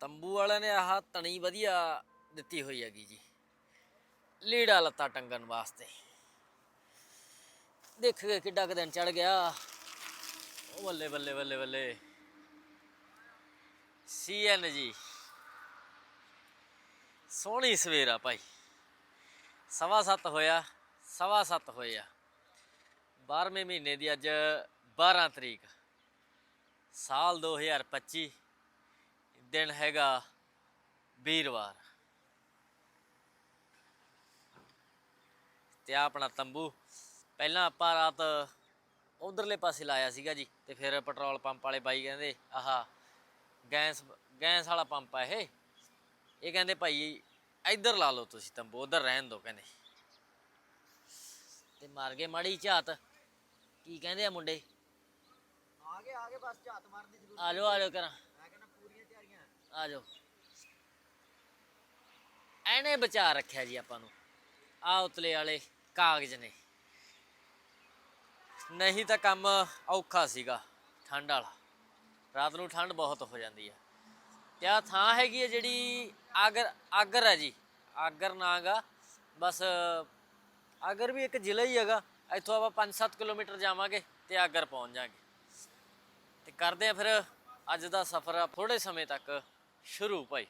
ਤੰਬੂ ਵਾਲਿਆਂ ਨੇ ਆਹ ਤਣੀ ਵਧੀਆ ਦਿੱਤੀ ਹੋਈ ਹੈਗੀ ਜੀ। ਲੀੜਾ ਲੱਤਾ ਟੰਗਣ ਵਾਸਤੇ। ਦੇਖ ਕੇ ਕਿੱਡਾ ਕੁ ਦਿਨ ਚੜ ਗਿਆ। ਉਹ ਬੱਲੇ ਬੱਲੇ ਬੱਲੇ ਬੱਲੇ। ਸੀਐਨਜੀ ਸੋਹਣੀ ਸਵੇਰ ਆ ਭਾਈ। ਸਵਾ ਸੱਤ ਹੋਇਆ, ਸਵਾ ਸੱਤ ਹੋਇਆ 12ਵੇਂ ਮਹੀਨੇ ਦੀ ਅੱਜ 12 ਤਰੀਕ। ਸਾਲ 2025 ਦਿਨ ਹੈਗਾ ਵੀਰਵਾਰ। ਤੇ ਆਹ ਆਪਣਾ ਤੰਬੂ। ਪਹਿਲਾਂ ਆਪਾਂ ਰਾਤ ਉਧਰਲੇ ਪਾਸੇ ਲਾਇਆ ਸੀਗਾ ਜੀ ਤੇ ਫਿਰ ਪੈਟਰੋਲ ਪੰਪ ਵਾਲੇ ਬਾਈ ਕਹਿੰਦੇ ਆਹਾ ਗੈਸ ਗੈਸ ਵਾਲਾ ਪੰਪ ਆ ਇਹ। ਇਹ ਕਹਿੰਦੇ ਭਾਈ ਇੱਧਰ ਲਾ ਲਓ ਤੁਸੀਂ ਤੰਬੂ ਉਧਰ ਰਹਿਣ ਦਿਓ ਕਹਿੰਦੇ। ਤੇ ਮਾਰ ਗਏ ਮਾੜੀ ਝਾਤ। ਕੀ ਕਹਿੰਦੇ ਆ ਮੁੰਡੇ? ਆਗੇ ਆਗੇ ਬਸ ਝਾਤ ਮਾਰਨ ਦੀ ਜ਼ਰੂਰਤ ਆ ਜਾਓ ਆ ਜਾਓ ਕਰਾਂ ਮੈਂ ਕਹਿੰਦਾ ਪੂਰੀਆਂ ਤਿਆਰੀਆਂ ਆ ਜਾਓ। ਐਨੇ ਬਚਾ ਰੱਖਿਆ ਜੀ ਆਪਾਂ ਨੂੰ। ਆ ਉਤਲੇ ਵਾਲੇ ਕਾਗਜ਼ ਨੇ। ਨਹੀਂ ਤਾਂ ਕੰਮ ਔਖਾ ਸੀਗਾ, ਠੰਡ ਵਾਲਾ। ਰਾਤ ਨੂੰ ਠੰਡ ਬਹੁਤ ਹੋ ਜਾਂਦੀ ਹੈ ਤੇ ਆਹ ਥਾਂ ਹੈਗੀ ਹੈ ਜਿਹੜੀ ਆਗਰ ਆਗਰ ਹੈ ਜੀ। ਆਗਰ ਨਾਗਾ ਬਸ ਆਗਰ ਵੀ ਇੱਕ ਜ਼ਿਲ੍ਹਾ ਹੀ ਹੈਗਾ। ਇੱਥੋਂ ਆਪਾਂ 5-7 ਕਿਲੋਮੀਟਰ ਜਾਵਾਂਗੇ ਤੇ ਆਗਰ ਪਹੁੰਚ ਜਾਾਂਗੇ। ਤੇ ਕਰਦੇ ਆ ਫਿਰ ਅੱਜ ਦਾ ਸਫ਼ਰ ਆ ਥੋੜੇ ਸਮੇਂ ਤੱਕ। ਸ਼ੁਰੂ ਭਾਈ।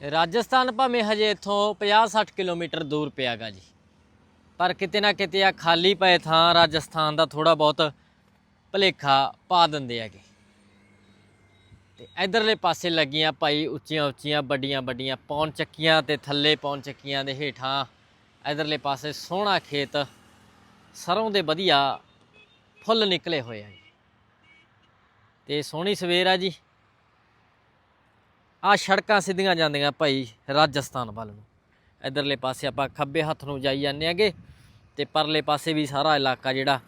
ਰਾਜਸਥਾਨ ਭਾਵੇਂ ਹਜੇ ਇੱਥੋਂ 50-60 ਕਿਲੋਮੀਟਰ ਦੂਰ ਪਿਆਗਾ ਜੀ। ਪਰ ਕਿਤੇ ਨਾ ਕਿਤੇ ਆ ਖਾਲੀ ਪਏ ਥਾਂ ਰਾਜਸਥਾਨ ਦਾ ਥੋੜਾ ਬਹੁਤ ਭਲੇਖਾ ਪਾ ਦਿੰਦੇ ਹੈਗੇ। ਤੇ ਇਧਰਲੇ ਪਾਸੇ ਲੱਗੀਆਂ ਭਾਈ ਉੱਚੀਆਂ ਉੱਚੀਆਂ ਵੱਡੀਆਂ ਵੱਡੀਆਂ ਪੌਣ ਚੱਕੀਆਂ ਤੇ ਥੱਲੇ ਪੌਣ ਚੱਕੀਆਂ ਦੇ ਹੇਠਾਂ ਇਧਰਲੇ ਪਾਸੇ ਸੋਹਣਾ ਖੇਤ, ਸਰੋਂ ਦੇ ਵਧੀਆ ਫੁੱਲ ਨਿਕਲੇ ਹੋਏ ਆ ਜੀ। ਤੇ ਸੋਹਣੀ ਸਵੇਰ ਆ ਜੀ। ਆ ਸੜਕਾਂ ਸਿੱਧੀਆਂ ਜਾਂਦੀਆਂ ਭਾਈ ਰਾਜਸਥਾਨ ਵੱਲ ਨੂੰ। ਇਧਰਲੇ ਪਾਸੇ ਆਪਾਂ ਖੱਬੇ ਹੱਥ ਨੂੰ ਜਾਈ ਜਾਂਦੇ ਆਂਗੇ ਤੇ ਪਰਲੇ ਪਾਸੇ ਵੀ ਸਾਰਾ ਇਲਾਕਾ ਜਿਹੜਾ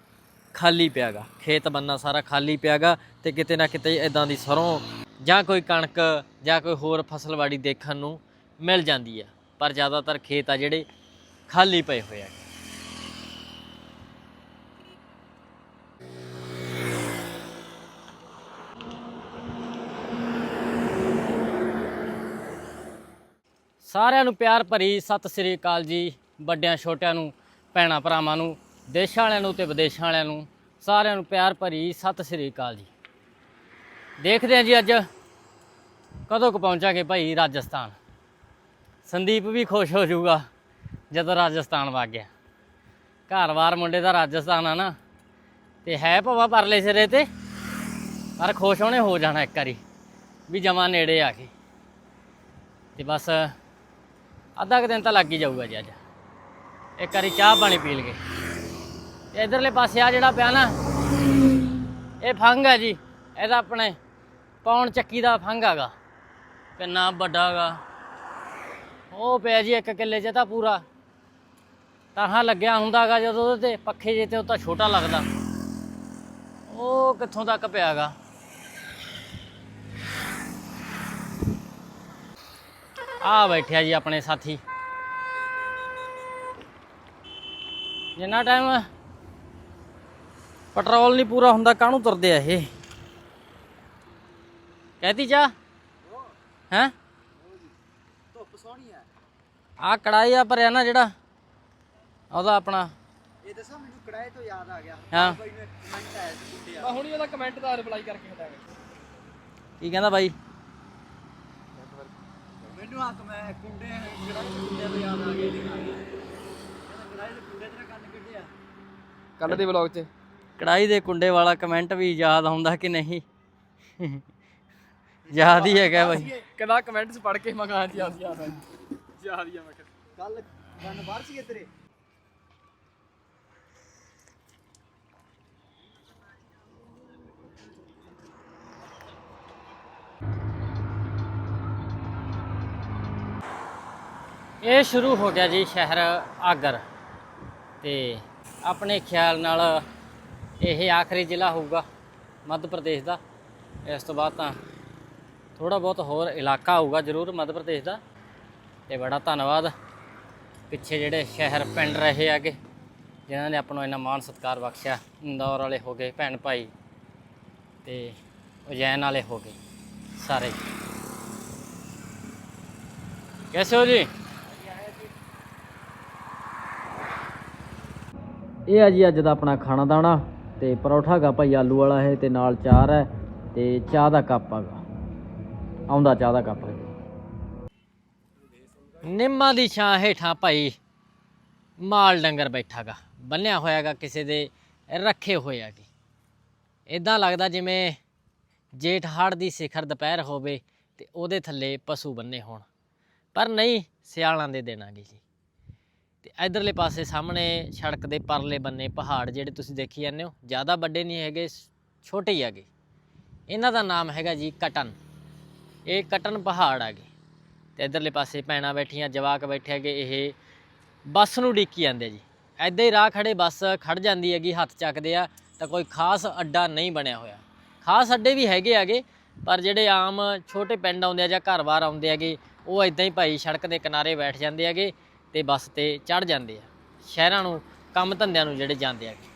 ਖਾਲੀ ਪਿਆਗਾ। ਖੇਤ ਬੰਨਾ ਸਾਰਾ ਖਾਲੀ ਪਿਆਗਾ ਤੇ ਕਿਤੇ ਨਾ ਕਿਤੇ ਇਦਾਂ ਦੀ ਸਰੋਂ ਜਾਂ ਕੋਈ ਕਣਕ ਜਾਂ ਕੋਈ ਹੋਰ ਫਸਲਵਾੜੀ ਦੇਖਣ ਨੂੰ ਮਿਲ ਜਾਂਦੀ ਆ। ਪਰ ਜ਼ਿਆਦਾਤਰ ਖੇਤ ਆ ਜਿਹੜੇ ਖਾਲੀ ਪਏ ਹੋਏ ਆ। ਸਾਰਿਆਂ ਨੂੰ ਪਿਆਰ ਭਰੀ ਸਤਿ ਸ੍ਰੀ ਅਕਾਲ ਜੀ। ਵੱਡਿਆਂ, ਛੋਟਿਆਂ ਨੂੰ, ਭੈਣਾਂ, ਭਰਾਵਾਂ ਨੂੰ, ਦੇਸ਼ਾਂ ਵਾਲਿਆਂ ਨੂੰ ਤੇ ਵਿਦੇਸ਼ਾਂ ਵਾਲਿਆਂ ਨੂੰ ਸਾਰਿਆਂ ਨੂੰ ਪਿਆਰ ਭਰੀ ਸਤਿ ਸ੍ਰੀ ਅਕਾਲ ਜੀ। ਦੇਖਦੇ ਹਾਂ ਜੀ ਅੱਜ ਕਦੋਂ ਕੁ ਪਹੁੰਚਾਂਗੇ ਭਾਈ ਰਾਜਸਥਾਨ। ਸੰਦੀਪ ਵੀ ਖੁਸ਼ ਹੋ ਜਾਊਗਾ। ਜਦੋਂ ਰਾਜਸਥਾਨ ਵਗ ਗਿਆ। ਘਰ-ਬਾਰ ਮੁੰਡੇ ਦਾ ਰਾਜਸਥਾਨ ਆ ਨਾ, ਤੇ ਹੈ ਭਵਾ ਪਰਲੇ ਸਿਰੇ ਤੇ, ਪਰ ਖੁਸ਼ ਹੋਣੇ ਹੋ ਜਾਣਾ ਇੱਕ ਵਾਰੀ, ਵੀ ਜਮਾ ਨੇੜੇ ਆ ਕੇ। ਤੇ ਬਸ ਅੱਧਾ ਕੁ ਦਿਨ ਤਾਂ ਲੱਗ ਹੀ ਜਾਊਗਾ ਜੀ ਅੱਜ। ਇੱਕ ਵਾਰੀ ਚਾਹ ਪਾਣੀ ਪੀ ਲਗੇ ਤੇ ਇਧਰਲੇ ਪਾਸੇ ਆ ਜਿਹੜਾ ਪਿਆ ਨਾ, ਇਹ ਫੰਗ ਹੈ ਜੀ, ਇਹਦਾ ਆਪਣੇ ਪੌਣ ਚੱਕੀ ਦਾ ਫੰਗ ਹੈਗਾ ਕਿੰਨਾ ਵੱਡਾ ਹੈਗਾ ਉਹ ਪਿਆ ਜੀ ਇੱਕ ਕਿੱਲੇ 'ਚ ਤਾਂ ਪੂਰਾ। ਤਾਹਾਂ ਲੱਗਿਆ ਹੁੰਦਾਗਾ ਜਦੋਂ ਉਹਦੇ ਤੇ ਪੱਖੇ ਜੇ ਤੇ ਉਹ ਤਾਂ ਛੋਟਾ ਲੱਗਦਾ। ਉਹ ਕਿੱਥੋਂ ਤੱਕ ਪਿਆਗਾ? ਆ ਬੈਠਿਆ ਜੀ ਆਪਣੇ ਸਾਥੀ। ਜਿੰਨਾ ਟਾਈਮ ਪੈਟਰੋਲ ਨਹੀਂ ਪੂਰਾ ਹੁੰਦਾ, ਕਾਹਨੂੰ ਤੁਰਦੇ ਆ ਇਹ? ਕਹਤੀ ਚਾ ਹੈ? ਧੁੱਪ ਸੋਹਣੀ ਆ ਆ ਕੜਾਈ ਆ ਭਰਿਆ ਨਾ ਜਿਹੜਾ। ਉਹਦਾ ਆਪਣਾ। ਇਹ ਦੱਸਾਂ ਮੈਨੂੰ ਕੜਾਏ ਤੋਂ ਯਾਦ ਆ ਗਿਆ। ਹਾਂ। ਕੋਈ ਨੇ ਕਮੈਂਟ ਆਇਆ ਸੀ ਮੁੰਡੇ ਆ ਮੈਂ ਹੁਣੀ ਉਹਦਾ ਕਮੈਂਟ ਦਾ ਰਿਪਲਾਈ ਕਰਕੇ ਹਟਾਇਆ। ਕੀ ਕਹਿੰਦਾ ਬਾਈ? ਮੈਨੂੰ ਹੱਥ ਮੈਂ ਕੁੰਡੇ ਕੜਾਏ ਦੇ ਕੁੰਡੇ ਤੋਂ ਯਾਦ ਆ ਗਿਆ ਜੀ ਕੜਾਏ ਦੇ ਕੁੰਡੇ ਤੇ ਕੰਨ ਕੱਢਿਆ ਕੱਲ ਦੇ ਵਲੌਗ 'ਚ। ਕੜਾਈ ਦੇ ਕੁੰਡੇ ਵਾਲਾ ਕਮੈਂਟ ਵੀ ਯਾਦ ਆਉਂਦਾ ਕਿ ਨਹੀਂ? ਯਾਦ ਹੀ ਹੈਗਾ ਬਾਈ। ਕਹਿੰਦਾ ਕਮੈਂਟਸ ਪੜ੍ਹ ਕੇ ਮੈਂ ਕਹਾਂ ਜੀ ਯਾਦ ਯਾਦ ਆ ਯਾਦ ਹੀ ਆ ਮੈਂ ਕੱਲ ਕੰਨ ਬਾਹਰ ਸੀਗੇ ਤੇਰੇ? ਇਹ ਸ਼ੁਰੂ ਹੋ ਗਿਆ ਜੀ ਸ਼ਹਿਰ ਆਗਰ ਤੇ ਆਪਣੇ ਖਿਆਲ ਨਾਲ ਇਹ ਆਖਰੀ ਜ਼ਿਲ੍ਹਾ ਹੋਊਗਾ ਮੱਧ ਪ੍ਰਦੇਸ਼ ਦਾ। ਇਸ ਤੋਂ ਬਾਅਦ ਤਾਂ ਥੋੜਾ ਬਹੁਤ ਹੋਰ ਇਲਾਕਾ ਹੋਊਗਾ ਜ਼ਰੂਰ ਮੱਧ ਪ੍ਰਦੇਸ਼ ਦਾ। ਤੇ ਬੜਾ ਧੰਨਵਾਦ ਪਿੱਛੇ ਜਿਹੜੇ ਸ਼ਹਿਰ ਪਿੰਡ ਰਹੇ ਹੈਗੇ, ਜਿਨ੍ਹਾਂ ਨੇ ਆਪਾਂ ਨੂੰ ਇੰਨਾ ਮਾਣ ਸਤਿਕਾਰ ਬਖਸ਼ਿਆ, ਇੰਦੌਰ ਵਾਲੇ ਹੋ ਗਏ, ਭੈਣ ਭਾਈ ਤੇ ਉਜੈਨ ਵਾਲੇ ਹੋ ਗਏ ਸਾਰੇ। ਕੈਸੇ ਹੋ ਜੀ? ਇਹ ਆ ਜੀ ਅੱਜ ਦਾ ਆਪਣਾ ਖਾਣਾ ਦਾਣਾ ਤੇ ਪਰੌਠਾ ਗਾ ਭਾਈ ਆਲੂ ਵਾਲਾ ਹੈ ਤੇ ਨਾਲ ਚਾਰ ਹੈ ਤੇ ਚਾਹ ਦਾ ਕੱਪ ਹੈਗਾ ਆਉਂਦਾ ਚਾਹ ਦਾ ਕੱਪ। ਹੈ ਨਿੰਮਾਂ ਦੀ ਛਾਂ ਹੇਠਾਂ ਭਾਈ ਮਾਲ ਡੰਗਰ ਬੈਠਾਗਾ ਬੰਨਿਆ ਹੋਇਆਗਾ ਕਿਸੇ ਦੇ, ਰੱਖੇ ਹੋਏ ਜੀ ਇਦਾਂ ਲੱਗਦਾ ਜਿਵੇਂ ਜੇਠ ਹਾੜ ਦੀ ਸਿਖਰ ਦੁਪਹਿਰ ਹੋਵੇ ਤੇ ਉਹਦੇ ਥੱਲੇ ਪਸ਼ੂ ਬੰਨੇ ਹੋਣ। ਪਰ ਨਹੀਂ, ਸਿਆਲਾਂ ਦੇ ਦਿਨ ਆਗੇ ਜੀ। ਤੇ ਇਧਰਲੇ ਪਾਸੇ ਸਾਹਮਣੇ ਸੜਕ ਦੇ ਪਰਲੇ ਬੰਨੇ ਪਹਾੜ ਜਿਹੜੇ ਤੁਸੀਂ ਦੇਖੀ ਜਾਂਦੇ ਹੋ, ਜ਼ਿਆਦਾ ਵੱਡੇ ਨਹੀਂ ਹੈਗੇ ਛੋਟੇ ਹੀ ਹੈਗੇ। ਇਹਨਾਂ ਦਾ ਨਾਮ ਹੈਗਾ ਜੀ ਕਟਨ। ਇਹ ਕਟਨ ਪਹਾੜ ਹੈਗੇ। ਤੇ ਇਧਰਲੇ ਪਾਸੇ ਭੈਣਾਂ ਬੈਠੀਆਂ, ਜਵਾਕ ਬੈਠੇ ਹੈਗੇ, ਇਹ ਬੱਸ ਨੂੰ ਡੀਕੀ ਜਾਂਦੇ ਜੀ। ਐਦਾਂ ਹੀ ਰਾਹ ਖੜੇ ਬੱਸ ਖੜ ਜਾਂਦੀ ਹੈਗੀ, ਹੱਥ ਚੱਕਦੇ ਆ, ਤਾਂ ਕੋਈ ਖਾਸ ਅੱਡਾ ਨਹੀਂ ਬਣਿਆ ਹੋਇਆ। ਖਾਸ ਅੱਡੇ ਵੀ ਹੈਗੇ ਹੈਗੇ, ਪਰ ਜਿਹੜੇ ਆਮ ਛੋਟੇ ਪਿੰਡ ਆਉਂਦੇ ਆ ਜਾਂ ਘਰ-ਬਾਰ ਆਉਂਦੇ ਹੈਗੇ, ਉਹ ਇਦਾਂ ਹੀ ਭਾਈ ਸੜਕ ਦੇ ਕਿਨਾਰੇ ਬੈਠ ਜਾਂਦੇ ਹੈਗੇ। ਤੇ ਬੱਸ ਤੇ ਚੜ ਜਾਂਦੇ ਆ ਸ਼ਹਿਰਾਂ ਨੂੰ ਕੰਮ ਧੰਦਿਆਂ ਨੂੰ ਜਿਹੜੇ ਜਾਂਦੇ ਹੈਗੇ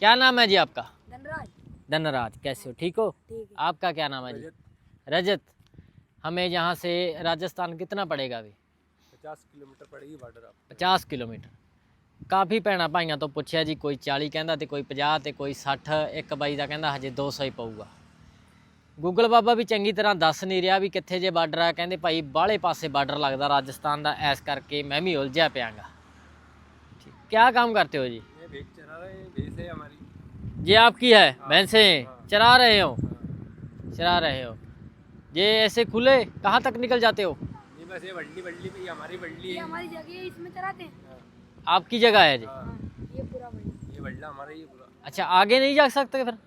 क्या नाम है जी आपका धनराज धनराज कैसे हो ठीक हो ठीक है आपका क्या नाम है जी रजत हमें यहाँ से राजस्थान कितना पड़ेगा अभी पचास किलोमीटर पड़ेगी बॉर्डर आप 50 ਕਿਲੋਮੀਟਰ ਕਾਫੀ ਭੈਣਾਂ ਭਾਈਆਂ ਤੋਂ ਪੁੱਛਿਆ ਜੀ ਕੋਈ 40 ਕਹਿੰਦਾ ਤੇ ਕੋਈ 50 ਤੇ ਕੋਈ 60 ਇੱਕ ਬਾਈ ਦਾ ਕਹਿੰਦਾ ਹਜੇ 200 ਹੀ ਪਊਗਾ ਗੂਗਲ ਬਾਬਾ ਵੀ ਚੰਗੀ ਤਰ੍ਹਾਂ ਦੱਸ ਨਹੀਂ ਰਿਹਾ ਵੀ ਕਿੱਥੇ ਜੇ ਬਾਰਡਰ ਆ ਕਹਿੰਦੇ ਭਾਈ ਬਾਹਲੇ ਪਾਸੇ ਬਾਰਡਰ ਲੱਗਦਾ ਰਾਜਸਥਾਨ ਦਾ ਐਸ ਕਰਕੇ ਮੈਂ ਵੀ ਉਲਝਿਆ ਪਿਆਂਗਾ ਠੀਕ क्या काम करते हो जी ये भेज चला रहे हैं भैंस है हमारी ये आपकी है भैंसे चरा रहे हो चरा रहे हो ये ऐसे खुले कहाँ तक निकल जाते हो ये बस ये बल्ली बल्ली पे ये हमारी बल्ली ये है हमारी जगह है इसमें चराते हैं हाँ, आपकी जगह है जी हाँ, ये पूरा बड़ी ये बल्ला हमारा ही है पूरा अच्छा आगे नहीं जा सकते फिर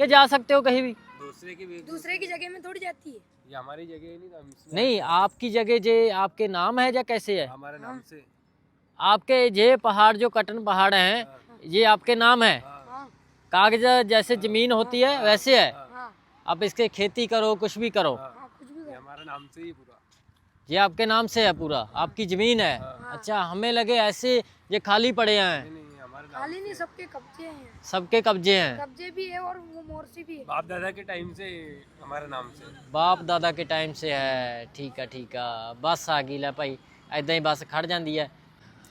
क्या जा सकते हो कहीं भी दूसरे की भी दूसरे की जगह में थोड़ी जाती है। ये हमारी जगह ही नहीं था इसमें नहीं आपकी जगह जे आपके नाम है या कैसे है? हमारे नाम से। आपके ये पहाड़ जो कटन पहाड़ हैं ये आपके नाम है? हाँ, हाँ। कागज़ जैसे ज़मीन होती है वैसे है? हाँ। आप इसके खेती करो कुछ भी करो। हाँ, हाँ कुछ भी ये हमारे नाम से ही पूरा। ये आपके नाम से है पूरा? आपकी ज़मीन है? अच्छा हमें लगे ऐसे ये खाली पड़े हैं। नहीं खाली नहीं सबके कब्जे हैं। सबके कब्जे हैं। कब्जे भी है और वो मोर्ची भी है। बाप दादा के टाइम से हमारे नाम से। बाप दादा के टाइम से है ठीक है ठीक है। बस आ गई ला भाई ऐदा ही बस खड़ जाती है।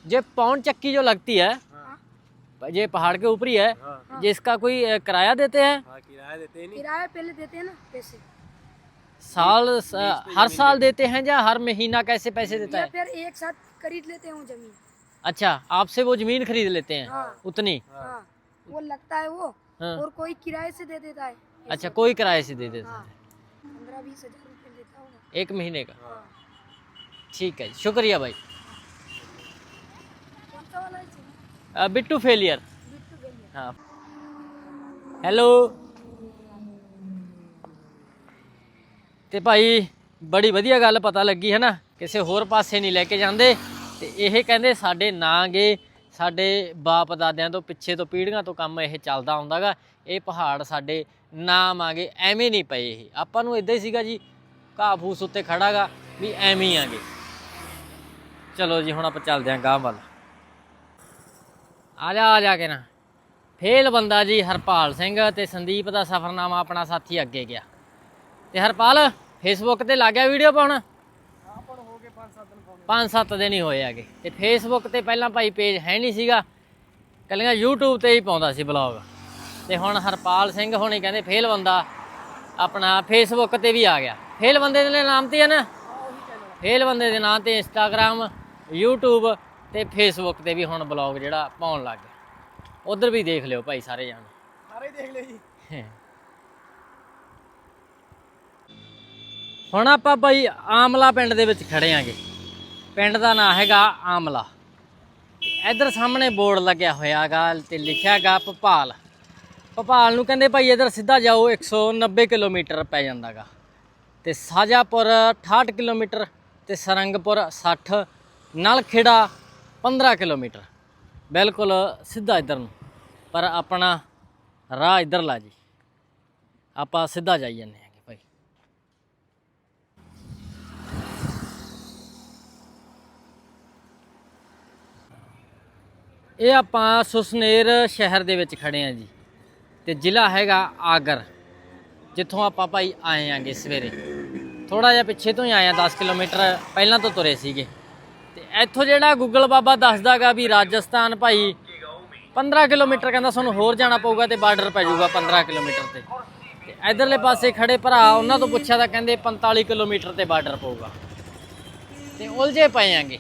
जो पौन चक्की जो लगती है हाँ। ये पहाड़ के ऊपर ही है। हाँ।, हाँ। जिसका कोई किराया देते हैं? हाँ, किराया देते हैं किराया पहले देते हैं ना पैसे। साल हर साल देते हैं। या हर महीना कैसे पैसे देता है? फिर एक साथ खरीद लेते हैं ज़मीन। अच्छा आपसे वो जमीन खरीद लेते हैं हाँ उतनी हाँ वो लगता है वो हाँ। और कोई किराए से दे देता है अच्छा कोई किराए से दे देता हाँ है पंद्रह बीस हजार रुपये देता होगा एक महीने का हाँ ठीक है शुक्रिया भाई कौन सा वाला है अ, बिट्टू फेलियर बिट्टू गलिया ਹਾਂ ਹੈਲੋ ਤੇ ਭਾਈ ਬੜੀ ਵਧੀਆ ਗੱਲ ਪਤਾ ਲੱਗੀ ਹੈ ਨਾ ਕਿਸੇ ਹੋਰ ਪਾਸੇ ਨਹੀਂ ਲੈ ਕੇ ਜਾਂਦੇ ਤੇ ਇਹ ਕਹਿੰਦੇ ਸਾਡੇ ਨਾਂ ਗਏ ਸਾਡੇ ਬਾਪ ਦਾਦਿਆਂ ਤੋਂ ਪਿੱਛੇ ਤੋਂ ਪੀੜ੍ਹੀਆਂ ਤੋਂ ਕੰਮ ਇਹ ਚੱਲਦਾ ਆਉਂਦਾਗਾ ਇਹ ਪਹਾੜ ਸਾਡੇ ਨਾਮ ਆਗੇ ਐਵੇਂ ਨਹੀਂ ਪਏ ਇਹ। ਆਪਾਂ ਨੂੰ ਇਦਾਂ ਹੀ ਸੀਗਾ ਜੀ, ਘਾਹ ਫੂਸ ਉੱਤੇ ਖੜਾਗਾ ਵੀ ਐਵੇਂ ਹੀ ਆਗੇ ਚਲੋ ਜੀ, ਹੁਣ ਆਪਾਂ ਚੱਲਦੇ ਆਂ ਗਾਂਹ ਵੱਲ। ਆ ਜਾ ਆ ਜਾ ਕੇ ਨਾ। ਫੇਲ ਬੰਦਾ ਜੀ ਹਰਪਾਲ ਸਿੰਘ ਤੇ ਸੰਦੀਪ ਦਾ ਸਫਰਨਾਮਾ ਆਪਣਾ ਸਾਥੀ ਅੱਗੇ ਗਿਆ। ਤੇ ਹਰਪਾਲ ਫੇਸਬੁੱਕ ਤੇ ਲੱਗ ਗਿਆ ਵੀਡੀਓ ਪਾਉਣ? 5-7 ਦਿਨ ਹੀ ਹੋਏ ਹੈਗੇ। ਤੇ ਫੇਸਬੁੱਕ ਤੇ ਪਹਿਲਾਂ ਭਾਈ ਪੇਜ ਹੈ ਨਹੀਂ ਸੀਗਾ। ਕੱਲੀਆਂ YouTube ਤੇ ਹੀ ਪਾਉਂਦਾ ਸੀ ਬਲੌਗ ਤੇ ਹੁਣ ਹਰਪਾਲ ਸਿੰਘ ਹੋਣੀ ਕਹਿੰਦੇ ਫੇਲ ਬੰਦਾ। ਆਪਣਾ ਫੇਸਬੁੱਕ ਤੇ ਵੀ ਆ ਗਿਆ। ਫੇਲ ਬੰਦੇ ਦੇ ਨਾਮ ਤੇ ਹੈ ਨਾ। ਫੇਲ ਬੰਦੇ ਦੇ ਨਾਮ ਤੇ Instagram YouTube ਤੇ ਫੇਸਬੁੱਕ ਤੇ ਵੀ ਹੁਣ ਬਲੌਗ ਜਿਹੜਾ ਪਾਉਣ ਲੱਗ ਗਿਆ। ਉਧਰ ਵੀ ਦੇਖ ਲਿਓ ਭਾਈ ਸਾਰੇ ਜਾਣ। ਸਾਰੇ ਦੇਖ ਲਿਓ ਜੀ। ਹੁਣ ਆਪਾਂ ਭਾਈ ਆਮਲਾ ਪਿੰਡ ਦੇ ਵਿੱਚ ਖੜੇ ਆਂਗੇ। ਪਿੰਡ ਦਾ ਨਾਂ ਹੈਗਾ ਆਮਲਾ। ਇੱਧਰ ਸਾਹਮਣੇ ਬੋਰਡ ਲੱਗਿਆ ਹੋਇਆਗਾ ਤੇ ਲਿਖਿਆ ਹੈਗਾ ਭੋਪਾਲ। ਭੋਪਾਲ ਨੂੰ ਕਹਿੰਦੇ ਭਾਈ ਇੱਧਰ ਸਿੱਧਾ ਜਾਓ 190 ਕਿਲੋਮੀਟਰ ਪੈ ਜਾਂਦਾਗਾ। ਤੇ ਸਾਜਾਪੁਰ 68 ਕਿਲੋਮੀਟਰ ਤੇ ਸਰੰਗਪੁਰ 60 ਨਲਖੇੜਾ 15 ਕਿਲੋਮੀਟਰ। ਬਿਲਕੁਲ ਸਿੱਧਾ ਇੱਧਰ ਨੂੰ। ਪਰ ਆਪਣਾ ਰਾਹ ਇੱਧਰਲਾ ਜੀ। ਆਪਾਂ ਸਿੱਧਾ ਜਾਈ ਜਾਂਦੇ ਹੈਗੇ ਭਾਈ ਇਹ ਆਪਾਂ ਸੁਸਨੇਰ ਸ਼ਹਿਰ ਦੇ ਵਿੱਚ ਖੜੇ ਆ ਜੀ ਤੇ ਜ਼ਿਲ੍ਹਾ ਹੈਗਾ ਆਗਰ, ਜਿੱਥੋਂ ਆਪਾਂ ਭਾਈ ਆਏ ਆਂਗੇ ਸਵੇਰੇ। ਥੋੜਾ ਜਿਹਾ ਪਿੱਛੇ ਤੋਂ ਹੀ ਆਏ ਆ 10 ਕਿਲੋਮੀਟਰ ਪਹਿਲਾਂ ਤੋਂ ਤੁਰੇ ਸੀਗੇ। ਤੇ ਇੱਥੋਂ ਜਿਹੜਾ ਗੁੱਗਲ ਬਾਬਾ ਦੱਸਦਾਗਾ ਵੀ ਰਾਜਸਥਾਨ ਭਾਈ 15 ਕਿਲੋਮੀਟਰ ਕਹਿੰਦਾ ਸਾਨੂੰ ਹੋਰ ਜਾਣਾ ਪਊਗਾ ਤੇ ਬਾਰਡਰ ਪੈ ਜਾਊਗਾ 15 ਕਿਲੋਮੀਟਰ ਤੇ। ਤੇ ਇਧਰਲੇ ਪਾਸੇ ਖੜੇ ਭਰਾ, ਉਹਨਾਂ ਤੋਂ ਪੁੱਛਿਆ ਤਾਂ ਕਹਿੰਦੇ 45 ਕਿਲੋਮੀਟਰ ਤੇ ਬਾਰਡਰ ਪਊਗਾ। ਤੇ ਉਲਝੇ ਪਏ ਆਂਗੇ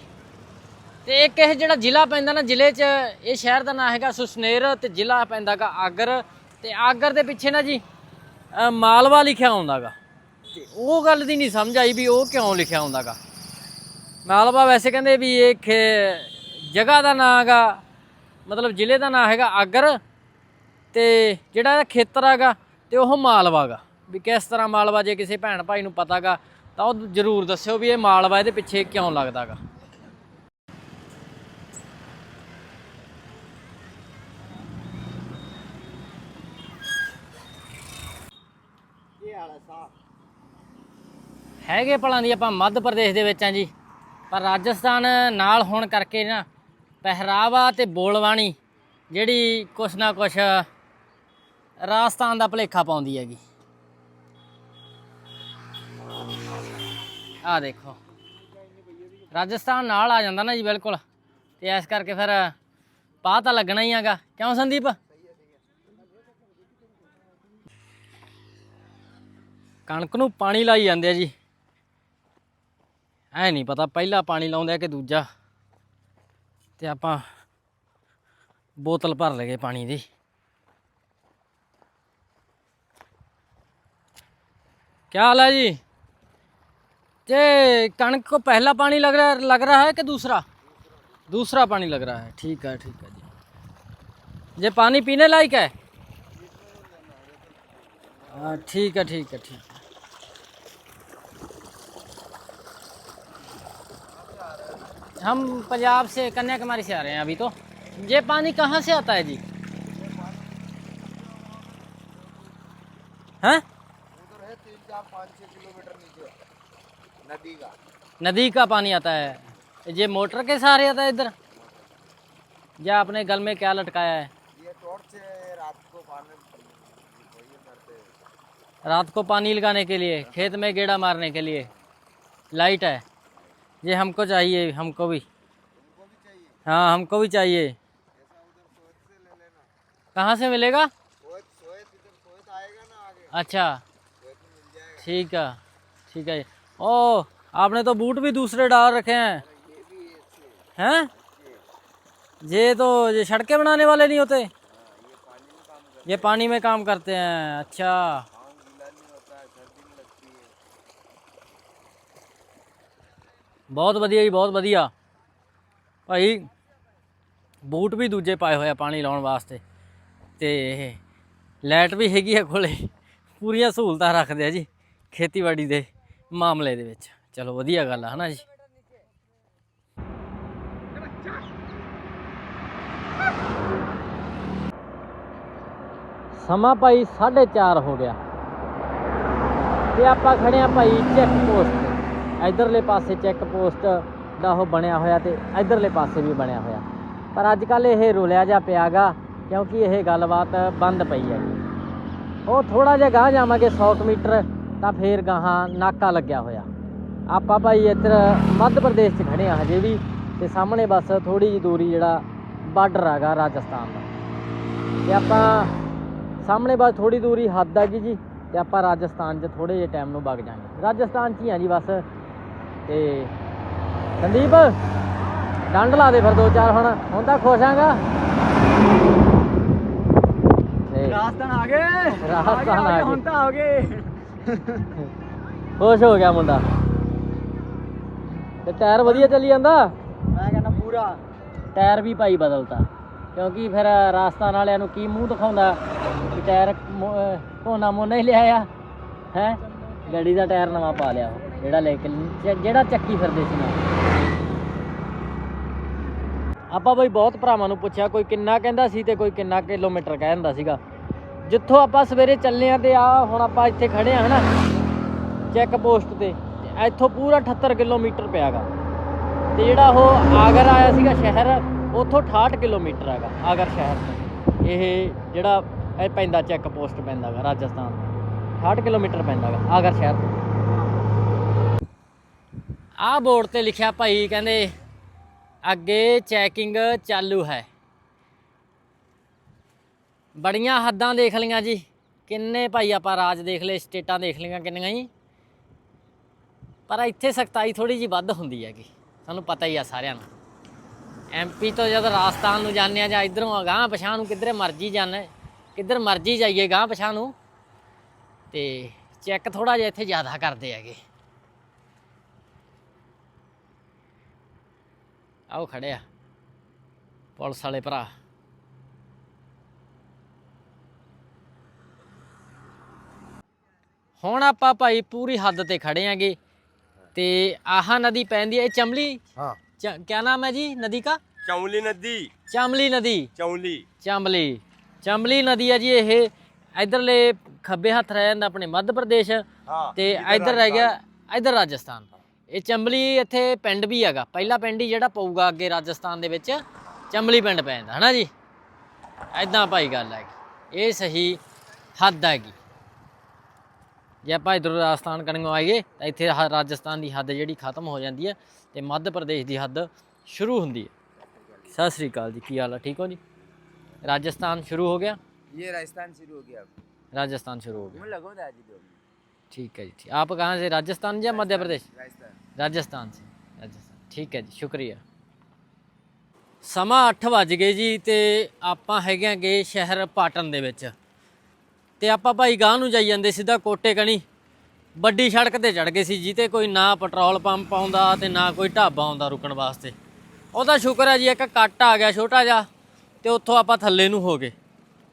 ਤੇ ਇੱਕ ਇਹ ਜਿਹੜਾ ਜ਼ਿਲ੍ਹਾ ਪੈਂਦਾ ਨਾ ਜ਼ਿਲ੍ਹੇ 'ਚ, ਇਹ ਸ਼ਹਿਰ ਦਾ ਨਾਮ ਹੈਗਾ ਸੁਸਨੇਰ ਤੇ ਜ਼ਿਲ੍ਹਾ ਪੈਂਦਾਗਾ ਆਗਰ। ਤੇ ਆਗਰ ਦੇ ਪਿੱਛੇ ਨਾ ਜੀ ਮਾਲਵਾ ਲਿਖਿਆ ਹੁੰਦਾਗਾ ਤੇ ਉਹ ਗੱਲ ਦੀ ਨਹੀਂ ਸਮਝ ਆਈ ਵੀ ਉਹ ਕਿਉਂ ਲਿਖਿਆ ਹੁੰਦਾਗਾ ਮਾਲਵਾ ਵੈਸੇ ਕਹਿੰਦੇ ਵੀ ਇਹ ਖੇ- ਜਗ੍ਹਾ ਦਾ ਨਾਮ ਹੈਗਾ, ਮਤਲਬ ਜ਼ਿਲ੍ਹੇ ਦਾ ਨਾਮ ਹੈਗਾ ਆਗਰ। ਤੇ ਜਿਹੜਾ ਇਹਦਾ ਖੇਤਰ ਹੈਗਾ ਤੇ ਉਹ ਮਾਲਵਾ ਗਾ ਵੀ ਕਿਸ ਤਰ੍ਹਾਂ ਮਾਲਵਾ ਜੇ ਕਿਸੇ ਭੈਣ ਭਾਈ ਨੂੰ ਪਤਾਗਾ ਤਾਂ ਉਹ ਜਰੂਰ ਦੱਸਿਓ ਵੀ ਇਹ ਮਾਲਵਾ ਇਹਦੇ ਪਿੱਛੇ ਕਿਉਂ ਲੱਗਦਾਗਾ ਇਹ ਵਾਲਾ ਹੈਗੇ ਭਲਾਂ ਦੀ ਆਪਾਂ ਮੱਧ ਪ੍ਰਦੇਸ਼ ਦੇ ਵਿੱਚ ਆ ਜੀ। ਪਰ ਰਾਜਸਥਾਨ ਨਾਲ ਹੋਣ ਕਰਕੇ ਨਾ ਪਹਿਰਾਵਾ ਤੇ ਬੋਲਬਾਣੀ ਜਿਹੜੀ ਕੁਛ ਨਾ ਕੁਛ ਰਾਜਸਥਾਨ ਦਾ ਭਲੇਖਾ ਪਾਉਂਦੀ ਹੈਗੀ। ਆ ਦੇਖੋ। ਰਾਜਸਥਾਨ ਨਾਲ ਆ ਜਾਂਦਾ ਨਾ ਜੀ ਬਿਲਕੁਲ। ਤੇ ਇਸ ਕਰਕੇ ਫਿਰ ਪਾ ਤਾਂ ਲੱਗਣਾ ਹੀ ਹੈਗਾ। ਕਿਉਂ ਸੰਦੀਪ? ਕਣਕ ਨੂੰ ਪਾਣੀ ਲਾਈ ਜਾਂਦੇ ਆ ਜੀ ਐ ਨਹੀਂ ਪਤਾ ਪਹਿਲਾ ਪਾਣੀ ਲਾਉਂਦੇ ਆ ਕਿ ਦੂਜਾ ਤੇ ਆਪਾਂ ਬੋਤਲ ਭਰ ਲਗੇ ਪਾਣੀ ਦੀ क्या हाल है जी ये कणक को पहला पानी लग रहा लग रहा है कि दूसरा दूसरा पानी लग रहा है ठीक है ठीक है जी ये पानी पीने लायक है हाँ ठीक है ठीक है ठीक हम पंजाब से कन्याकुमारी से आ रहे हैं अभी तो। ये पानी कहाँ से आता है जी? हैं? नदी का नदी का पानी आता है। ये मोटर के सहारे आता है इधर। या अपने गल में क्या लटकाया है? ये टॉर्च रात को पानी रात को पानी लगाने के लिए, खेत में गेड़ा मारने के लिए। लाइट है। ये हमको चाहिए हमको भी। हाँ हमको भी चाहिए। कहाँ से मिलेगा? अच्छा। ठीक है ठीक है। ओ आपने तो बूट भी दूसरे डाल रखे हैं। हैं ये। तो ये सड़कें बनाने वाले नहीं होते? ये पानी में काम करते हैं अच्छा। ਬਹੁਤ ਵਧੀਆ ਜੀ, ਬਹੁਤ ਵਧੀਆ। ਭਾਈ, ਬੂਟ ਵੀ ਦੂਜੇ ਪਾਏ ਹੋਏ ਆ ਪਾਣੀ ਲਾਉਣ ਵਾਸਤੇ। ਤੇ ਲਾਈਟ ਵੀ ਹੈਗੀ ਆ ਕੋਲੇ, ਪੂਰੀਆਂ ਸਹੂਲਤਾਂ ਰੱਖਦੇ ਆ ਜੀ, ਖੇਤੀਬਾੜੀ ਦੇ ਮਾਮਲੇ ਦੇ ਵਿੱਚ। ਚਲੋ, ਵਧੀਆ ਗੱਲ ਆ, ਹਨਾ ਜੀ? ਸਮਾਂ ਭਾਈ 4:30 ਹੋ ਗਿਆ। ਤੇ ਆਪਾਂ ਖੜੇ ਆ ਭਾਈ ਚੈੱਕ ਪੋਸਟ ਇਧਰਲੇ ਪਾਸੇ ਚੈੱਕ ਪੋਸਟ ਦਾ ਉਹ ਬਣਿਆ ਹੋਇਆ ਤੇ ਇਧਰਲੇ ਪਾਸੇ ਵੀ ਬਣਿਆ ਹੋਇਆ। ਪਰ ਅੱਜ ਕੱਲ ਇਹ ਰੁਲਿਆ ਜਾ ਪਿਆਗਾ, ਕਿਉਂਕਿ ਇਹ ਗੱਲਬਾਤ ਬੰਦ ਪਈ ਹੈ। ਉਹ ਥੋੜਾ ਜਿਹਾ ਗਾਹ ਜਾਵਾਂਗੇ 100 ਕੁ ਮੀਟਰ, ਤਾਂ ਫੇਰ ਗਾਹਾਂ ਨਾਕਾ ਲੱਗਿਆ ਹੋਇਆ। ਆਪਾਂ ਭਾਈ ਇੱਧਰ ਮੱਧ ਪ੍ਰਦੇਸ਼ 'ਚ ਖੜੇ ਆ ਹਜੇ ਵੀ, ਤੇ ਸਾਹਮਣੇ ਬਸ ਥੋੜੀ ਜਿਹੀ ਦੂਰੀ ਜਿਹੜਾ ਬਾਰਡਰ ਹੈਗਾ ਰਾਜਸਥਾਨ ਦਾ। ਤੇ ਆਪਾਂ ਸਾਹਮਣੇ ਬਸ ਥੋੜੀ ਦੂਰੀ ਹੱਦ ਆ ਗਈ ਜੀ, ਤੇ ਆਪਾਂ ਰਾਜਸਥਾਨ 'ਚ ਥੋੜੇ ਜਿਹੇ ਟਾਈਮ ਨੂੰ ਵਗ ਜਾਾਂਗੇ ਰਾਜਸਥਾਨ 'ਚ ਹੀ ਆ ਜੀ ਬਸ। ਤੇ ਸੰਦੀਪ ਡੰਡ ਲਾ ਦੇ ਫਿਰ ਦੋ ਚਾਰ ਹੁਣ। ਹੁਣ ਤਾਂ ਖੁਸ਼ ਆਂਗਾ। ਰਾਜਸਥਾਨ ਆ ਗਏ। ਰਾਜਸਥਾਨ ਆ ਗਏ। ਹੁਣ ਤਾਂ ਆ ਗਏ। ਖੁਸ਼ ਹੋ ਗਿਆ ਮੁੰਡਾ। ਤੇ ਟਾਇਰ ਵਧੀਆ ਚੱਲੀ ਜਾਂਦਾ? ਮੈਂ ਕਹਿੰਦਾ ਪੂਰਾ। ਟਾਇਰ ਵੀ ਭਾਈ ਬਦਲਤਾ। ਕਿਉਂਕਿ ਫਿਰ ਰਾਜਸਥਾਨ ਵਾਲਿਆਂ ਨੂੰ ਕੀ ਮੂੰਹ ਦਿਖਾਉਂਦਾ? ਟਾਇਰ ਕੋਨਾ ਮੋ ਨਹੀਂ ਲਿਆਇਆ। ਹੈ? ਗੱਡੀ ਦਾ ਟਾਇਰ ਨਵਾਂ ਪਾ ਲਿਆ ਜਿਹੜਾ ਲੈ ਕੇ ਜ- ਜਿਹੜਾ ਚੱਕੀ ਫਿਰਦੇ ਸੀ ਨਾਲ। ਆਪਾਂ ਬਈ ਬਹੁਤ ਭਰਾਵਾਂ ਨੂੰ ਪੁੱਛਿਆ, ਕੋਈ ਕਿੰਨਾ ਕਹਿੰਦਾ ਸੀ ਤੇ ਕੋਈ ਕਿੰਨਾ ਕਿਲੋਮੀਟਰ ਕਹਿ ਦਿੰਦਾ ਸੀਗਾ। ਜਿੱਥੋਂ ਆਪਾਂ ਸਵੇਰੇ ਚੱਲੇ ਆ ਤੇ ਆ ਹੁਣ ਆਪਾਂ ਇੱਥੇ ਖੜੇ ਆ, ਹਨਾ? ਚੈੱਕ ਪੋਸਟ ਤੇ। ਤੇ ਇੱਥੋਂ ਪੂਰਾ 78 ਕਿਲੋਮੀਟਰ ਪਿਆਗਾ। ਤੇ ਜਿਹੜਾ ਉਹ ਆਗਰ ਆਇਆ ਸੀਗਾ ਸ਼ਹਿਰ, ਉੱਥੋਂ 68 ਕਿਲੋਮੀਟਰ ਹੈਗਾ, ਆਗਰ ਸ਼ਹਿਰ ਤੋਂ। ਇਹ ਜਿਹੜਾ ਇਹ ਪੈਂਦਾ ਚੈੱਕ ਪੋਸਟ ਪੈਂਦਾ ਗਾ ਰਾਜਸਥਾਨ ਦਾ 68 ਕਿਲੋਮੀਟਰ ਪੈਂਦਾ ਗਾ ਆਗਰ ਸ਼ਹਿਰ ਤੋਂ। ਆਹ ਬੋਰਡ ਤੇ ਲਿਖਿਆ ਭਾਈ ਕਹਿੰਦੇ, ਅੱਗੇ ਚੈਕਿੰਗ ਚਾਲੂ ਹੈ। ਬੜੀਆਂ ਹੱਦਾਂ ਦੇਖ ਲਈਆਂ ਜੀ। ਕਿੰਨੇ ਭਾਈ ਆਪਾਂ ਰਾਜ ਦੇਖ ਲਏ, ਸਟੇਟਾਂ ਦੇਖ ਲਈਆਂ ਕਿੰਨੀਆਂ ਜੀ। ਪਰ ਇੱਥੇ ਸਖਤਾਈ ਥੋੜੀ ਜੀ ਵੱਧ ਹੁੰਦੀ ਹੈਗੀ। ਤੁਹਾਨੂੰ ਪਤਾ ਹੀ ਆ ਸਾਰਿਆਂ ਨੂੰ। ਐਮਪੀ ਤੋਂ ਜਦ ਰਾਜਸਥਾਨ ਨੂੰ ਜਾਂਦੇ ਆ ਜਾਂ ਇਧਰੋਂ ਅਗਾਂਹ ਪਛਾਂ ਨੂੰ, ਕਿੱਧਰੇ ਮਰਜ਼ੀ ਜਾਣਾ ਕਿੱਧਰ ਮਰਜ਼ੀ ਜਾਈਏ ਗਾਂਹ ਪਛਾਂ ਨੂੰ। ਤੇ ਚੈੱਕ ਥੋੜਾ ਜਿਹਾ ਇੱਥੇ ਜ਼ਿਆਦਾ ਕਰਦੇ ਹੈਗੇ। ਆਓ ਖੜਿਆ ਪੁਲਿਸ ਵਾਲੇ ਭਰਾ। ਹੁਣ ਆਪਾਂ ਭਾਈ ਪੂਰੀ ਹੱਦ ਤੇ ਖੜੇ ਆਂਗੇ ਤੇ ਆਹਾ ਨਦੀ ਪੈਂਦੀ ਹੈ ਇਹ ਚਮਲੀ? ਹਾਂ। ਕੀ ਨਾਮ ਹੈ ਜੀ ਨਦੀ ਦਾ ਚਮਲੀ ਨਦੀ। ਚਮਲੀ ਨਦੀ। ਚਮਲੀ। ਚਮਲੀ। ਚਮਲੀ ਨਦੀ ਹੈ ਜੀ ਇਹ। ਇਧਰਲੇ ਖੱਬੇ ਹੱਥ ਰਹਿ ਜਾਂਦਾ ਆਪਣੇ ਮੱਧ ਪ੍ਰਦੇਸ਼ ਤੇ ਇਧਰ ਰਹਿ ਗਿਆ ਇਧਰ ਰਾਜਸਥਾਨ। ਇਹ ਚੰਬਲੀ ਇੱਥੇ ਪਿੰਡ ਵੀ ਹੈਗਾ। ਪਹਿਲਾ ਪਿੰਡ ਹੀ ਜਿਹੜਾ ਪਊਗਾ ਅੱਗੇ ਰਾਜਸਥਾਨ ਦੇ ਵਿੱਚ ਚੰਬਲੀ ਪਿੰਡ ਪੈ ਜਾਂਦਾ ਹਨਾ ਜੀ? ਐਦਾਂ ਭਾਈ ਗੱਲ ਹੈਗੀ। ਇਹ ਸਹੀ ਹੱਦ ਹੈਗੀ। ਜੇ ਆਪਾਂ ਇਧਰ ਰਾਜਸਥਾਨ ਕਣੋਂ ਆਈਏ ਤਾਂ ਇੱਥੇ ਰਾਜਸਥਾਨ ਦੀ ਹੱਦ ਜਿਹੜੀ ਖਤਮ ਹੋ ਜਾਂਦੀ ਹੈ ਤੇ ਮੱਧ ਪ੍ਰਦੇਸ਼ ਦੀ ਹੱਦ ਸ਼ੁਰੂ ਹੁੰਦੀ ਹੈ। ਸਤਿ ਸ੍ਰੀ ਅਕਾਲ ਜੀ ਕੀ ਹਾਲ ਹੈ ਠੀਕ ਹੋ ਜੀ? ਰਾਜਸਥਾਨ ਸ਼ੁਰੂ ਹੋ ਗਿਆ? ਇਹ ਰਾਜਸਥਾਨ ਸ਼ੁਰੂ ਹੋ ਗਿਆ। ਰਾਜਸਥਾਨ ਸ਼ੁਰੂ ਹੋ ਗਿਆ। ठीक है जी ठीक आप कहाँ से राजस्थान या मध्य प्रदेश राजस्थान ਰਾਜਸਥਾਨ ਸੇ ਰਾਜਸਥਾਨ ਠੀਕ ਹੈ ਜੀ ਸ਼ੁਕਰੀਆ ਸਮਾਂ 8 ਵੱਜ ਗਏ ਜੀ ਤੇ ਆਪਾਂ ਹੈਗੇ ਆਂਗੇ ਸ਼ਹਿਰ ਪਾਟਨ ਦੇ ਵਿੱਚ ਤੇ ਆਪਾਂ ਭਾਈ ਗਾਂ ਨੂੰ ਜਾਈ ਜਾਂਦੇ ਸਿੱਧਾ ਕੋਟੇ ਕਣੀ ਵੱਡੀ ਸੜਕ ਤੇ ਚੜ ਗਏ ਸੀ ਜਿੱਤੇ ਕੋਈ ਨਾ ਪੈਟਰੋਲ ਪੰਪ ਆਉਂਦਾ ਤੇ ਨਾ ਕੋਈ ਢਾਬਾ ਆਉਂਦਾ ਰੁਕਣ ਵਾਸਤੇ ਉਹਦਾ ਸ਼ੁਕਰ ਹੈ ਜੀ ਇੱਕ ਕੱਟ ਆ ਗਿਆ ਛੋਟਾ ਜਿਹਾ ਤੇ ਉੱਥੋਂ ਆਪਾਂ ਥੱਲੇ ਨੂੰ ਹੋ ਗਏ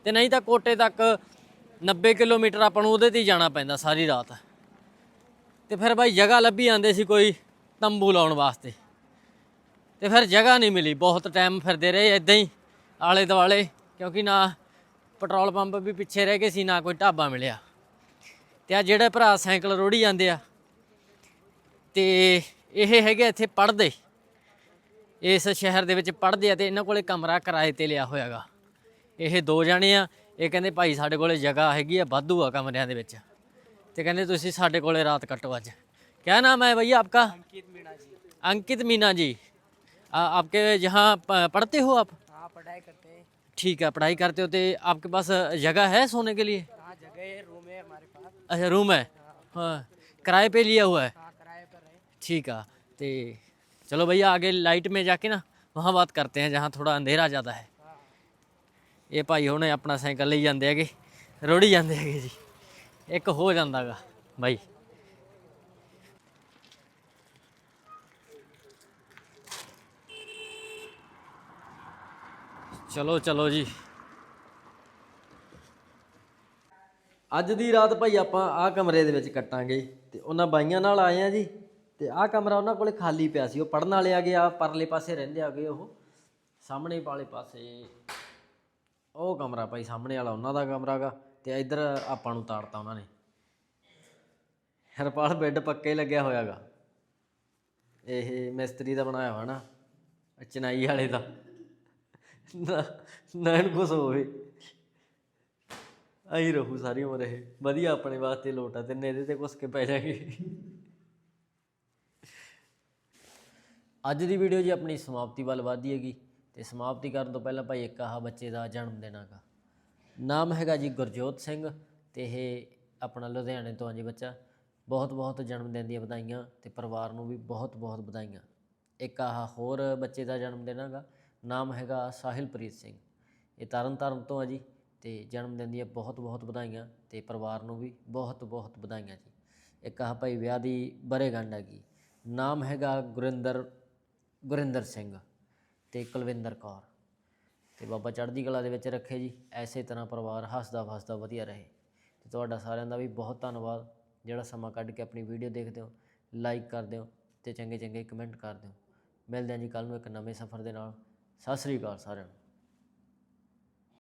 ਤੇ ਨਹੀਂ ਤਾਂ ਕੋਟੇ ਤੱਕ 90 ਕਿਲੋਮੀਟਰ ਆਪਾਂ ਨੂੰ ਉਹਦੇ ਤੇ ਹੀ ਜਾਣਾ ਪੈਂਦਾ ਸਾਰੀ ਰਾਤ। ਤੇ ਫਿਰ ਬਾਈ ਜਗ੍ਹਾ ਲੱਭੀ ਜਾਂਦੇ ਸੀ ਕੋਈ ਤੰਬੂ ਲਾਉਣ ਵਾਸਤੇ। ਤੇ ਫਿਰ ਜਗ੍ਹਾ ਨਹੀਂ ਮਿਲੀ, ਬਹੁਤ ਟਾਈਮ ਫਿਰਦੇ ਰਹੇ ਇਦਾਂ ਹੀ ਆਲੇ ਦੁਆਲੇ, ਕਿਉਂਕਿ ਨਾ ਪੈਟਰੋਲ ਪੰਪ ਵੀ ਪਿੱਛੇ ਰਹਿ ਗਏ ਸੀ, ਨਾ ਕੋਈ ਢਾਬਾ ਮਿਲਿਆ। ਤੇ ਆ ਜਿਹੜੇ ਭਰਾ ਸਾਈਕਲ ਰੋੜੀ ਜਾਂਦੇ ਆ, ਤੇ ਇਹ ਹੈਗੇ ਇੱਥੇ ਪੜਦੇ ਇਸ ਸ਼ਹਿਰ ਦੇ ਵਿੱਚ ਪੜਦੇ ਆ ਤੇ ਇਹਨਾਂ ਕੋਲੇ ਕਮਰਾ ਕਿਰਾਏ ਤੇ ਲਿਆ ਹੋਇਆਗਾ। ਇਹ ਦੋ ਜਾਣੇ ਆ ਇਹ ਕਹਿੰਦੇ ਭਾਈ ਸਾਡੇ ਕੋਲੇ ਜਗ੍ਹਾ ਹੈਗੀ ਆ ਵਾਧੂ ਆ ਕਮਰਿਆਂ ਦੇ ਵਿੱਚ ਤੇ ਕਹਿੰਦੇ ਤੁਸੀਂ ਸਾਡੇ ਕੋਲੇ ਰਾਤ ਕੱਟੋ ਅੱਜ क्या नाम है भैया आपका अंकित मीना जी अंकित मीना जी आ, आपके यहाँ प- पढ़ते हो आप हाँ पढ़ाई करते हैं ठीक है पढ़ाई करते हो तो आपके पास जगह है सोने के लिए हाँ जगह है रूम है हमारे पास अच्छा रूम है हाँ किराए पे लिया हुआ है हाँ किराए पर है ठीक है तो चलो भैया आगे लाइट में जाके ना वहाँ बात करते हैं जहाँ थोड़ा अंधेरा ज़्यादा है ਇਹ ਭਾਈ ਹੁਣੇ ਆਪਣਾ ਸਾਈਕਲ ਲਈ ਜਾਂਦੇ ਹੈਗੇ, ਰੋੜੀ ਜਾਂਦੇ ਹੈਗੇ ਜੀ। ਇੱਕ ਹੋ ਜਾਂਦਾਗਾ, ਬਾਈ। ਚਲੋ ਚਲੋ ਜੀ। ਅੱਜ ਦੀ ਰਾਤ ਭਾਈ ਆਪਾਂ ਆਹ ਕਮਰੇ ਦੇ ਵਿੱਚ ਕੱਟਾਂਗੇ ਤੇ ਉਹਨਾਂ ਬਾਈਆਂ ਨਾਲ ਆਏ ਆ ਜੀ ਤੇ ਆਹ ਕਮਰਾ ਉਹਨਾਂ ਕੋਲੇ ਖਾਲੀ ਪਿਆ ਸੀ। ਉਹ ਪੜਨ ਵਾਲੇ ਆ ਗਏ ਆ ਪਰਲੇ ਪਾਸੇ ਰਹਿੰਦੇ ਆ ਗਏ ਉਹ। ਸਾਹਮਣੇ ਵਾਲੇ ਪਾਸੇ। ਉਹ ਕਮਰਾ ਭਾਈ ਸਾਹਮਣੇ ਵਾਲਾ, ਉਹਨਾਂ ਦਾ ਕਮਰਾ ਗਾ ਤੇ ਇੱਧਰ ਆਪਾਂ ਨੂੰ ਤਾੜਤਾ ਉਹਨਾਂ ਨੇ। ਹਰਪਾਲ ਬੈੱਡ ਪੱਕੇ ਲੱਗਿਆ ਹੋਇਆਗਾ ਇਹ ਮਿਸਤਰੀ ਦਾ ਬਣਾਇਆ ਹੋਇਆ ਨਾ, ਚਨਾਈ ਵਾਲੇ ਦਾ। ਨਾ ਨੈਣ ਕੁਛ ਹੋਵੇ। ਆਈ ਰਹੂ ਸਾਰੀ ਉਮਰ ਇਹ। ਵਧੀਆ ਆਪਣੇ ਵਾਸਤੇ ਲੋਟਾ ਤੇ ਇਹਦੇ ਤੇ ਕੁਛ ਕੇ ਪੈ ਜਾਗੇ। ਅੱਜ ਦੀ ਵੀਡੀਓ ਜੀ ਆਪਣੀ ਸਮਾਪਤੀ ਵੱਲ ਵਧਦੀ ਹੈਗੀ। ਤੇ ਸਮਾਪਤੀ ਕਰਨ ਤੋਂ ਪਹਿਲਾਂ ਭਾਈ ਇੱਕ ਆਹ ਬੱਚੇ ਦਾ ਜਨਮ ਦਿਨ ਹੈਗਾ। ਨਾਮ ਹੈਗਾ ਜੀ ਗੁਰਜੋਤ ਸਿੰਘ ਤੇ ਇਹ ਆਪਣਾ ਲੁਧਿਆਣੇ ਤੋਂ ਆ ਜੀ ਬੱਚਾ। ਬਹੁਤ ਬਹੁਤ ਜਨਮ ਦਿਨ ਦੀਆਂ ਵਧਾਈਆਂ ਤੇ ਪਰਿਵਾਰ ਨੂੰ ਵੀ ਬਹੁਤ ਬਹੁਤ ਵਧਾਈਆਂ। ਇੱਕ ਆਹ ਹੋਰ ਬੱਚੇ ਦਾ ਜਨਮ ਦਿਨ ਹੈਗਾ। ਨਾਮ ਹੈਗਾ ਸਾਹਿਲਪ੍ਰੀਤ ਸਿੰਘ। ਇਹ ਤਰਨ ਤਾਰਨ ਤੋਂ ਆ ਜੀ ਤੇ ਜਨਮ ਦਿਨ ਦੀਆਂ ਬਹੁਤ ਬਹੁਤ ਵਧਾਈਆਂ ਤੇ ਪਰਿਵਾਰ ਨੂੰ ਵੀ ਬਹੁਤ ਬਹੁਤ ਵਧਾਈਆਂ ਜੀ। ਇੱਕ ਆਹ ਭਾਈ ਵਿਆਹ ਦੀ ਬਰੇਗੰਢ ਹੈਗੀ। ਨਾਮ ਹੈਗਾ ਗੁਰਿੰਦਰ ਗੁਰਿੰਦਰ ਸਿੰਘ। ਤੇ ਕੁਲਵਿੰਦਰ ਕੌਰ। ਤੇ ਬਾਬਾ ਚੜ੍ਹਦੀ ਕਲਾ ਦੇ ਵਿੱਚ ਰੱਖੇ ਜੀ। ਐਸੇ ਤਰ੍ਹਾਂ ਪਰਿਵਾਰ ਹੱਸਦਾ ਵਸਦਾ ਵਧੀਆ ਰਹੇ। ਤੇ ਤੁਹਾਡਾ ਸਾਰਿਆਂ ਦਾ ਵੀ ਬਹੁਤ ਧੰਨਵਾਦ। ਜਿਹੜਾ ਸਮਾਂ ਕੱਢ ਕੇ ਆਪਣੀ ਵੀਡੀਓ ਦੇਖਦੇ ਹੋ ਲਾਈਕ ਕਰਦੇ ਹੋ ਤੇ ਚੰਗੇ ਚੰਗੇ ਕਮੈਂਟ ਕਰਦੇ ਹੋ। ਮਿਲਦੇ ਹਾਂ ਜੀ ਕੱਲ ਨੂੰ ਇੱਕ ਨਵੇਂ ਸਫ਼ਰ ਦੇ ਨਾਲ। ਸਤਿ ਸ੍ਰੀ ਅਕਾਲ ਸਾਰਿਆਂ ਨੂੰ।